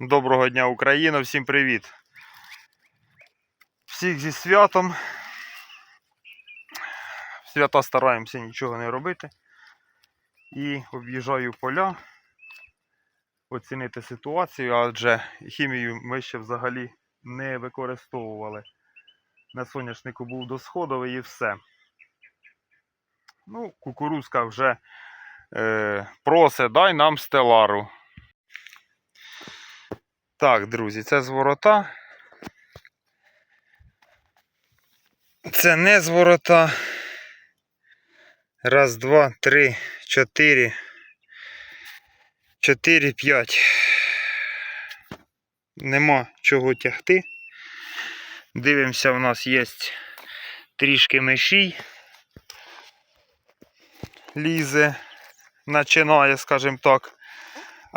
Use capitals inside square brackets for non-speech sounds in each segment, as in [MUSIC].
Доброго дня, Україна! Всім привіт! Всіх зі святом. Свята стараємося нічого не робити. І об'їжджаю поля, оцінити ситуацію, адже хімію ми ще взагалі не використовували. На соняшнику був досходовий і все. Ну, кукурузка вже е, просить, дай нам стелару. Так, друзі, це зворота. Це не зворота. Раз, два, три, чотири. Чотири, п'ять. Нема чого тягти. Дивимося, у нас є трішки мишій. Лізе, починає, скажімо так.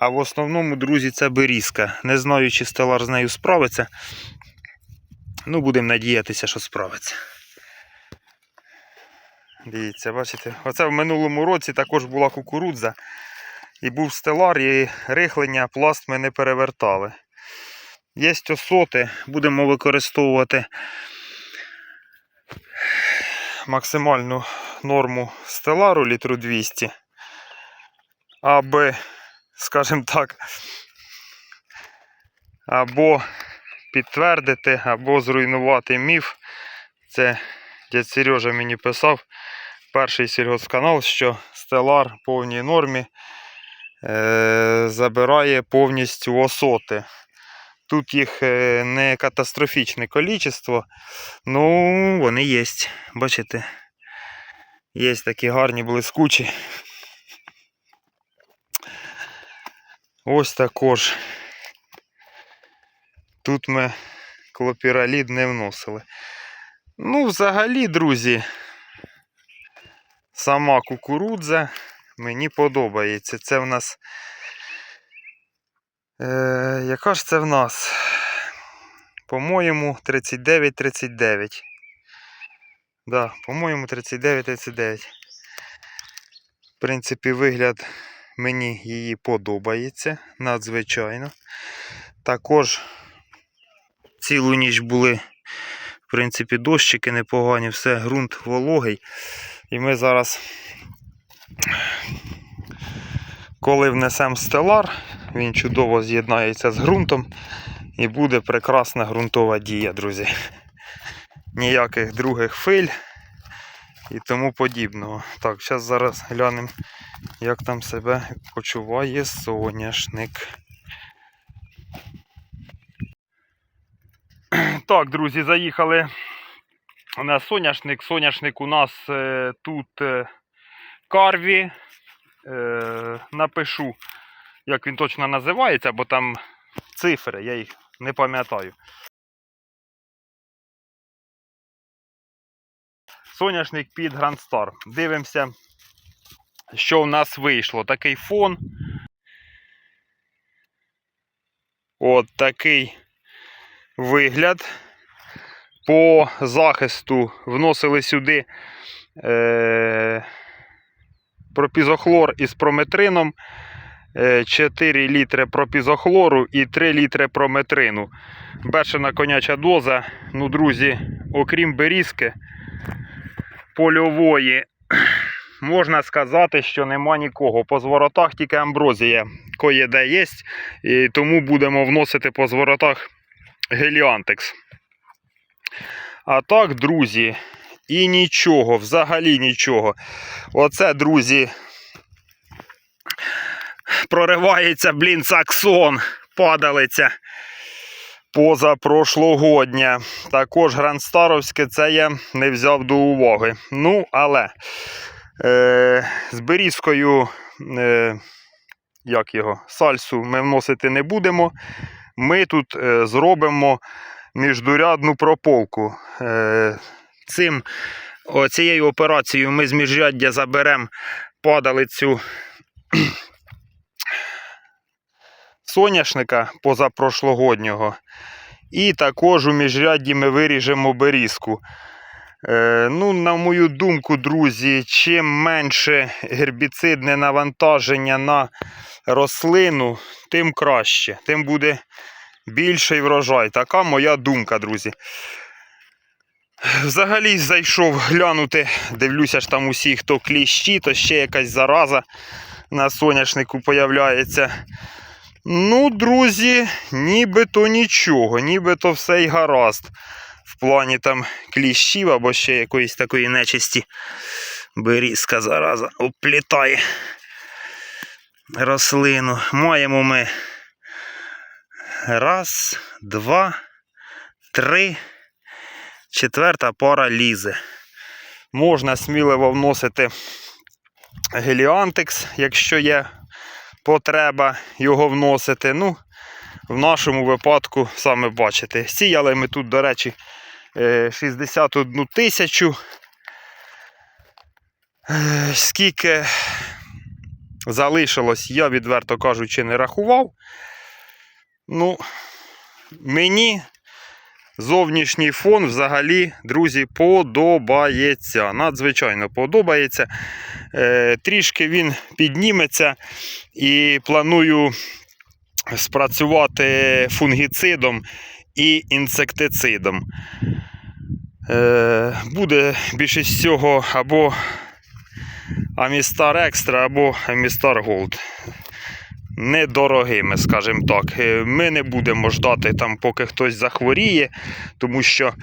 А в основному, друзі, це берізка. Не знаю, чи стелар з нею справиться. Ну, будемо надіятися, що справиться. Дивіться, бачите, оце в минулому році також була кукурудза. І був стелар, і рихлення, пласт ми не перевертали. Є осоти, будемо використовувати максимальну норму стелару літру 200, аби скажімо так, або підтвердити, або зруйнувати міф. Це дядь Сережа мені писав, перший сільгоспканал, що стелар в повній нормі е- забирає повністю осоти. Тут їх е, не катастрофічне кількість, ну вони є. Бачите? Є такі гарні блискучі. Ось також. Тут ми клопіралід не вносили. Ну, взагалі, друзі, сама кукурудза мені подобається. Це в нас. Е, яка ж це в нас? По-моєму, 39-39. Да, по-моєму, 39-39. В принципі, вигляд Мені її подобається надзвичайно. Також цілу ніч були, в принципі, дощики непогані, все, ґрунт вологий. І ми зараз, коли внесемо стелар, він чудово з'єднається з ґрунтом і буде прекрасна ґрунтова дія, друзі. Ніяких других филь і тому подібного. Так, зараз зараз глянемо, як там себе почуває соняшник. [CLEARS THROAT] Так, друзі, заїхали на соняшник. Соняшник у нас е, тут е, карві. Е, напишу, як він точно називається, бо там цифри, я їх не пам'ятаю. Соняшник під Star. Дивимося, що в нас вийшло. Такий фон. От такий вигляд. По захисту вносили сюди е, пропізохлор із прометрином. е, 4 літри пропізохлору і 3 літри прометрину. Бешена коняча доза. Ну, друзі, окрім берізки, польової можна сказати, що нема нікого. По зворотах тільки амброзія кое-де є, і тому будемо вносити по зворотах геліантекс. А так, друзі, і нічого, взагалі нічого. Оце, друзі, проривається, блін, саксон, падалиця позапрошлогодня. Також грандстаровське це я не взяв до уваги. Ну, але е, з берізкою, е, як його, сальсу ми вносити не будемо. Ми тут е, зробимо міждурядну прополку. Е, цим, цією операцією ми з міжряддя заберемо падалицю [CLEARS THROAT] соняшника позапрошлогоднього. І також у міжрядді ми виріжемо берізку. Е, ну, на мою думку, друзі, чим менше гербіцидне навантаження на рослину, тим краще, тим буде більший врожай. Така моя думка, друзі. Взагалі зайшов глянути, дивлюся ж там усі, хто кліщі, то ще якась зараза на соняшнику появляється. Ну, друзі, нібито нічого, нібито все й гаразд. Плані там кліщів або ще якоїсь такої нечисті. Берізка зараза оплітає рослину. Маємо ми раз, два, три. Четверта пара лізе. Можна сміливо вносити геліантекс, якщо є потреба його вносити. Ну, в нашому випадку, саме бачите, сіяли ми тут, до речі, 61 тисячу. Е, Скільки залишилось, я відверто кажучи, не рахував. Ну, мені зовнішній фон взагалі, друзі, подобається. Надзвичайно подобається. Е, трішки він підніметься і планую спрацювати фунгіцидом і інсектицидом. Е, буде більшість всього або Амістар Екстра, або Амістар Голд. Недорогими, скажімо так. Е, Ми не будемо ждати, там, поки хтось захворіє, тому що,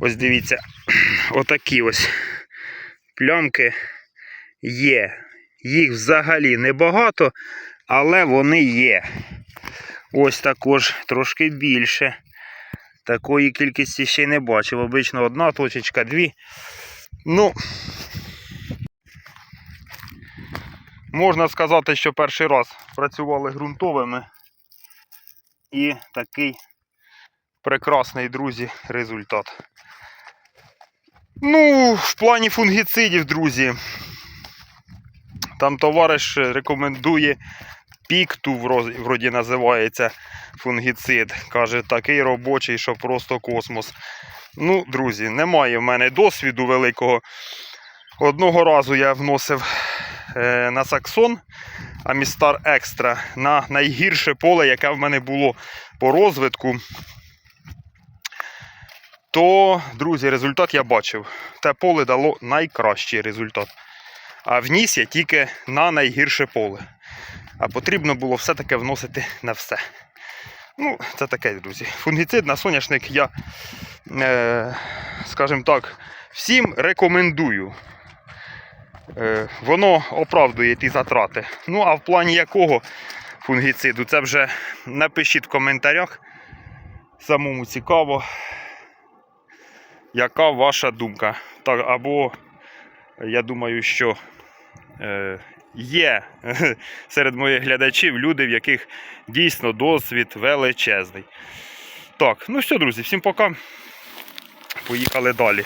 ось дивіться, [CLEARS THROAT] отакі ось плямки є. Їх взагалі небагато, але вони є. Ось також трошки більше. Такої кількості ще не бачив. Обично одна точечка, дві. Ну, можна сказати, що перший раз працювали ґрунтовими. І такий прекрасний, друзі, результат. Ну, в плані фунгіцидів, друзі. Там товариш рекомендує пікту, вроді називається фунгіцид. Каже, такий робочий, що просто космос. Ну, друзі, немає в мене досвіду великого. Одного разу я вносив е, на Саксон Амістар Екстра на найгірше поле, яке в мене було по розвитку. То, друзі, результат я бачив. Те поле дало найкращий результат. А вніс я тільки на найгірше поле. А потрібно було все-таки вносити на все. Ну, це таке, друзі. Фунгіцид на соняшник я, е, скажімо так, всім рекомендую. Е, воно оправдує ті затрати. Ну, а в плані якого фунгіциду, це вже напишіть в коментарях. Самому цікаво, яка ваша думка. Так, або я думаю, що е, є [LAUGHS] серед моїх глядачів люди, в яких дійсно досвід величезний. Так, ну що, друзі, всім пока. Поїхали далі.